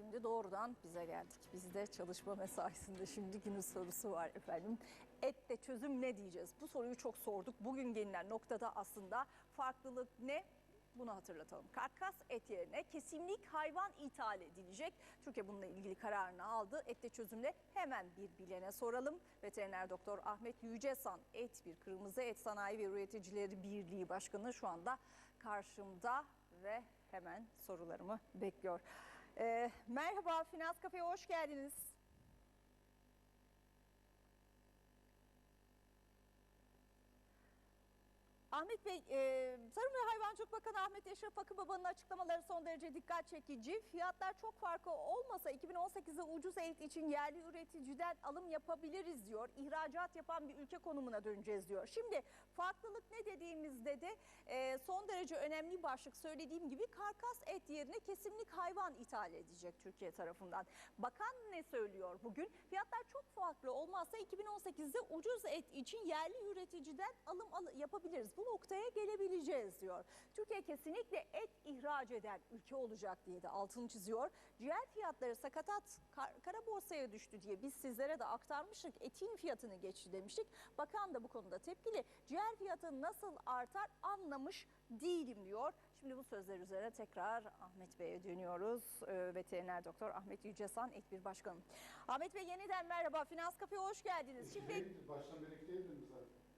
şimdi doğrudan bize geldik. Bizde çalışma mesaisinde şimdi günün sorusu var efendim. Ette çözüm ne diyeceğiz? Bu soruyu çok sorduk. Bugün gelinen noktada aslında farklılık ne? Bunu hatırlatalım. Karkas et yerine kesimlik hayvan ithal edilecek. Türkiye bununla ilgili kararını aldı. Ette çözümle hemen bir bilene soralım. Veteriner doktor Ahmet Yücesan et bir kırmızı et sanayi ve üreticileri birliği başkanı şu anda karşımda ve hemen sorularımı bekliyor. Ee, merhaba Finans Kafe'ye hoş geldiniz. Ahmet Bey, e, Tarım ve Hayvancılık Bakanı Ahmet Eşref Akıbaba'nın açıklamaları son derece dikkat çekici. Fiyatlar çok farkı olmasa 2018'de ucuz et için yerli üreticiden alım yapabiliriz diyor. İhracat yapan bir ülke konumuna döneceğiz diyor. Şimdi farklılık ne dediğimizde de e, son derece önemli başlık söylediğim gibi karkas et yerine kesimlik hayvan ithal edecek Türkiye tarafından. Bakan ne söylüyor bugün? Fiyatlar çok farklı olmazsa 2018'de ucuz et için yerli üreticiden alım al- yapabiliriz. Bu noktaya gelebileceğiz diyor. Türkiye kesinlikle et ihraç eden ülke olacak diye de altını çiziyor. Ciğer fiyatları sakatat kar- kara borsaya düştü diye biz sizlere de aktarmıştık. Etin fiyatını geçti demiştik. Bakan da bu konuda tepkili. Ciğer fiyatı nasıl artar anlamış değilim diyor. Şimdi bu sözler üzerine tekrar Ahmet Bey'e dönüyoruz. Ee, veteriner doktor Ahmet Yücesan et bir başkanım. Ahmet Bey yeniden merhaba. Finans Kafe'ye hoş geldiniz. Şimdi baştan birlikteydiniz zaten.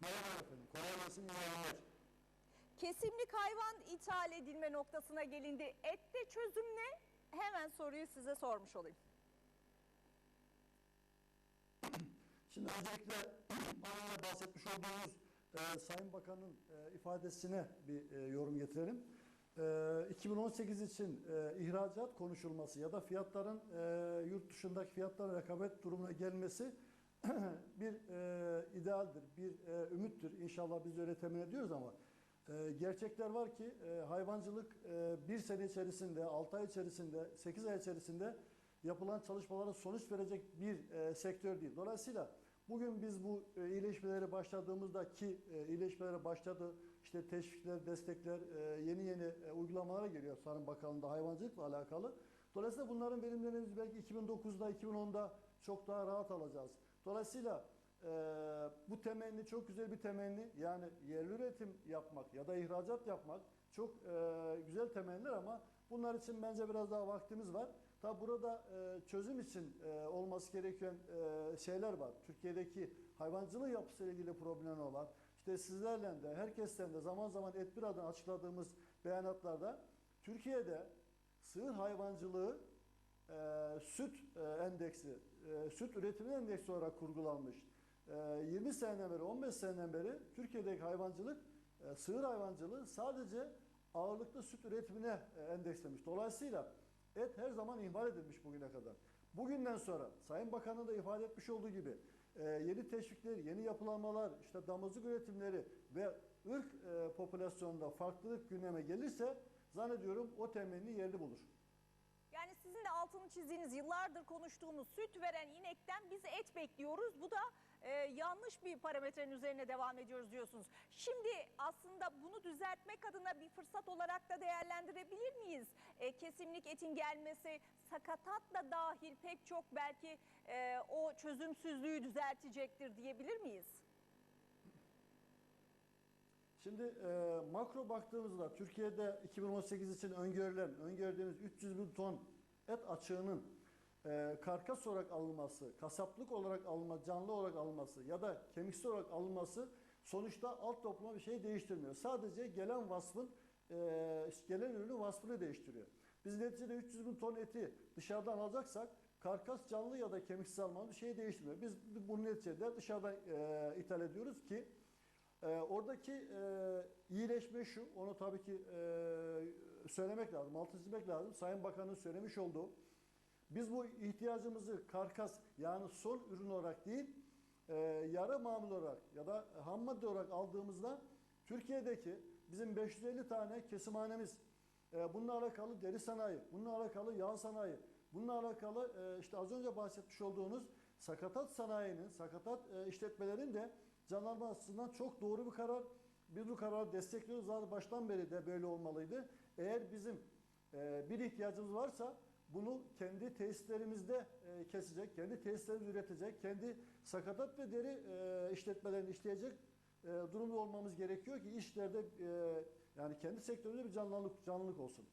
Merhaba efendim. Kolay gelsin. iyi yayınlar. Kesimlik hayvan ithal edilme noktasına gelindi. Ette çözüm ne? Hemen soruyu size sormuş olayım. Şimdi öncelikle önce bahsetmiş olduğunuz e, Sayın Bakan'ın e, ifadesine bir e, yorum getirelim. E, 2018 için e, ihracat konuşulması ya da fiyatların e, yurt dışındaki fiyatların rekabet durumuna gelmesi bir e, idealdir, bir e, ümittir. İnşallah biz öyle temin ediyoruz ama e, gerçekler var ki e, hayvancılık e, bir sene içerisinde, 6 ay içerisinde, 8 ay içerisinde yapılan çalışmaların sonuç verecek bir e, sektör değil. Dolayısıyla bugün biz bu e, iyileşmeleri başladığımızda ki e, iyileşmelere başladı, işte teşvikler, destekler, e, yeni yeni e, uygulamalara geliyor Tarım Bakanlığı'nda hayvancılıkla alakalı. Dolayısıyla bunların verimlerini belki 2009'da, 2010'da çok daha rahat alacağız. Dolayısıyla e, bu temenni çok güzel bir temenni. Yani yerli üretim yapmak ya da ihracat yapmak çok e, güzel temenniler ama bunlar için bence biraz daha vaktimiz var. Tabi burada e, çözüm için e, olması gereken e, şeyler var. Türkiye'deki hayvancılık yapısıyla ilgili problemler olan, işte sizlerle de herkesten de zaman zaman et adına açıkladığımız beyanatlarda Türkiye'de sığır hayvancılığı e, süt e, endeksi, e, süt üretimi endeksi olarak kurgulanmış. E, 20 seneden beri, 15 seneden beri Türkiye'deki hayvancılık, e, sığır hayvancılığı sadece ağırlıklı süt üretimine e, endekslemiş. Dolayısıyla et her zaman ihmal edilmiş bugüne kadar. Bugünden sonra Sayın Bakan'ın da ifade etmiş olduğu gibi e, yeni teşvikler, yeni yapılanmalar, işte damızlık üretimleri ve ırk e, popülasyonunda farklılık gündeme gelirse zannediyorum o temenni yerini bulur. Sizin de altını çizdiğiniz yıllardır konuştuğumuz süt veren inekten biz et bekliyoruz. Bu da e, yanlış bir parametrenin üzerine devam ediyoruz diyorsunuz. Şimdi aslında bunu düzeltmek adına bir fırsat olarak da değerlendirebilir miyiz? E, kesimlik etin gelmesi, sakatat da dahil pek çok belki e, o çözümsüzlüğü düzeltecektir diyebilir miyiz? Şimdi e, makro baktığımızda Türkiye'de 2018 için öngörülen, öngördüğümüz 300 bin ton et açığının e, karkas olarak alınması, kasaplık olarak alınma, canlı olarak alınması ya da kemiksiz olarak alınması sonuçta alt topluma bir şey değiştirmiyor. Sadece gelen vasfın, e, gelen ürünün vasfını değiştiriyor. Biz neticede 300 bin ton eti dışarıdan alacaksak karkas canlı ya da kemiksiz almanın bir şey değiştirmiyor. Biz bunu neticede dışarıdan e, ithal ediyoruz ki ee, oradaki e, iyileşme şu, onu tabii ki e, söylemek lazım, altı çizmek lazım. Sayın Bakan'ın söylemiş olduğu, biz bu ihtiyacımızı karkas yani son ürün olarak değil, e, yarı mamul olarak ya da ham madde olarak aldığımızda Türkiye'deki bizim 550 tane kesimhanemiz, e, bununla alakalı deri sanayi, bununla alakalı yağ sanayi, bununla alakalı e, işte az önce bahsetmiş olduğunuz sakatat sanayinin, sakatat e, işletmelerin de canlanma açısından çok doğru bir karar. Biz bu kararı destekliyoruz. Zaten baştan beri de böyle olmalıydı. Eğer bizim e, bir ihtiyacımız varsa bunu kendi tesislerimizde e, kesecek, kendi tesislerimizi üretecek, kendi sakatat ve deri e, işletmelerini işleyecek e, durumda olmamız gerekiyor ki işlerde e, yani kendi sektöründe bir canlılık canlılık olsun.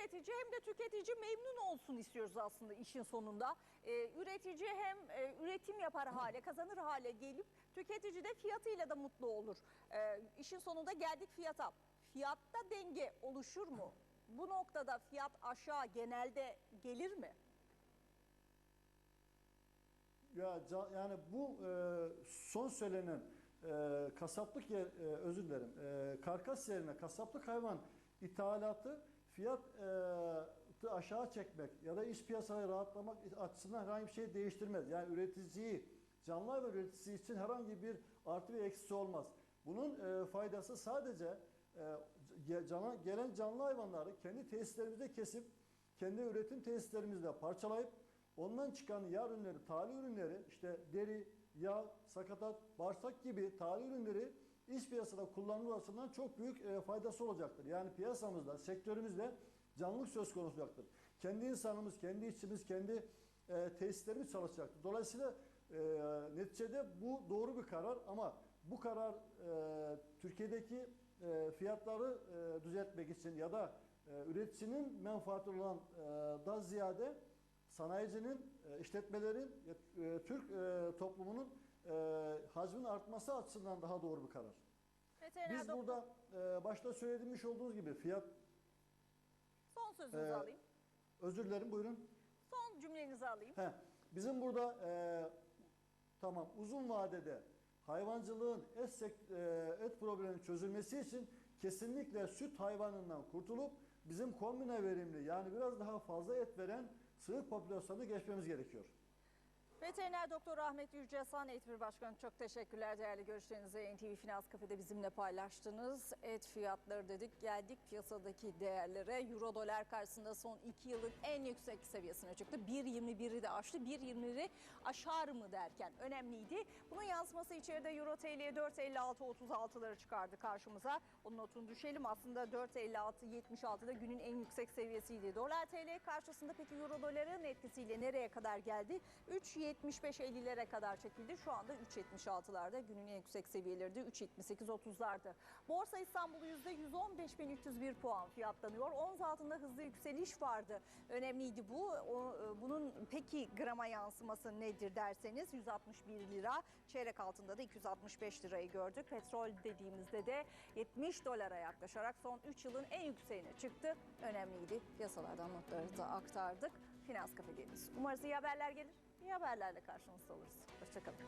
Üretici hem de tüketici memnun olsun istiyoruz aslında işin sonunda. Ee, üretici hem e, üretim yapar hale, kazanır hale gelip tüketici de fiyatıyla da mutlu olur. Ee, işin sonunda geldik fiyata. Fiyatta denge oluşur mu? Bu noktada fiyat aşağı genelde gelir mi? Ya yani bu e, son söylenen e, kasaplık yer, e, özür dilerim. E, karkas yerine kasaplık hayvan ithalatı fiyat e, aşağı çekmek ya da iş piyasayı rahatlamak açısından herhangi bir şey değiştirmez. Yani üreticiyi canlı hayvan üreticisi için herhangi bir artı bir eksisi olmaz. Bunun e, faydası sadece e, gelen canlı hayvanları kendi tesislerimizde kesip kendi üretim tesislerimizde parçalayıp Ondan çıkan yağ ürünleri, tali ürünleri, işte deri, yağ, sakatat, bağırsak gibi tali ürünleri iç piyasada kullanılma açısından çok büyük e, faydası olacaktır. Yani piyasamızda, sektörümüzde canlılık söz konusu olacaktır. Kendi insanımız, kendi işçimiz, kendi e, tesislerimiz çalışacaktır. Dolayısıyla e, neticede bu doğru bir karar ama bu karar e, Türkiye'deki e, fiyatları e, düzeltmek için ya da e, üreticinin menfaati olan e, daha ziyade sanayicinin, e, işletmelerin, e, Türk e, toplumunun e, hacmin artması açısından daha doğru bir karar. Veteriner Biz doktor- burada e, başta söylemiş olduğunuz gibi fiyat, son sözünüzü e, alayım. özür dilerim buyurun. Son cümlenizi alayım. He, bizim burada e, tamam uzun vadede hayvancılığın et, sek- e, et problemi çözülmesi için kesinlikle süt hayvanından kurtulup bizim kombine verimli yani biraz daha fazla et veren sığır popülasyonuna geçmemiz gerekiyor. Veteriner Doktor Ahmet Yücesan, Eğitim Başkanı çok teşekkürler değerli görüşlerinizi NTV Finans Kafede bizimle paylaştınız. Et fiyatları dedik geldik piyasadaki değerlere. Euro dolar karşısında son iki yılın en yüksek seviyesine çıktı. 1.21'i de aştı. 1.20'leri aşar mı derken önemliydi. Bunun yansıması içeride Euro TL'ye 4.56-36'ları çıkardı karşımıza. Onun notunu düşelim aslında 4.56-76'da günün en yüksek seviyesiydi. Dolar TL karşısında peki Euro doların etkisiyle nereye kadar geldi? 3.75-50'lere kadar çekildi. Şu anda 3.76'larda günün en yüksek seviyeleri de 3.78-30'lardı. Borsa İstanbul %115.301 puan fiyatlanıyor. Ons altında hızlı yükseliş vardı. Önemliydi bu. O, e, bunun peki grama yansıması nedir derseniz 161 lira. Çeyrek altında da 265 lirayı gördük. Petrol dediğimizde de 70 dolara yaklaşarak son 3 yılın en yükseğine çıktı. Önemliydi. Piyasalardan notlarınızı aktardık. Finans kafedeyiz. Umarız iyi haberler gelir iyi haberlerle karşınızda oluruz. Hoşçakalın.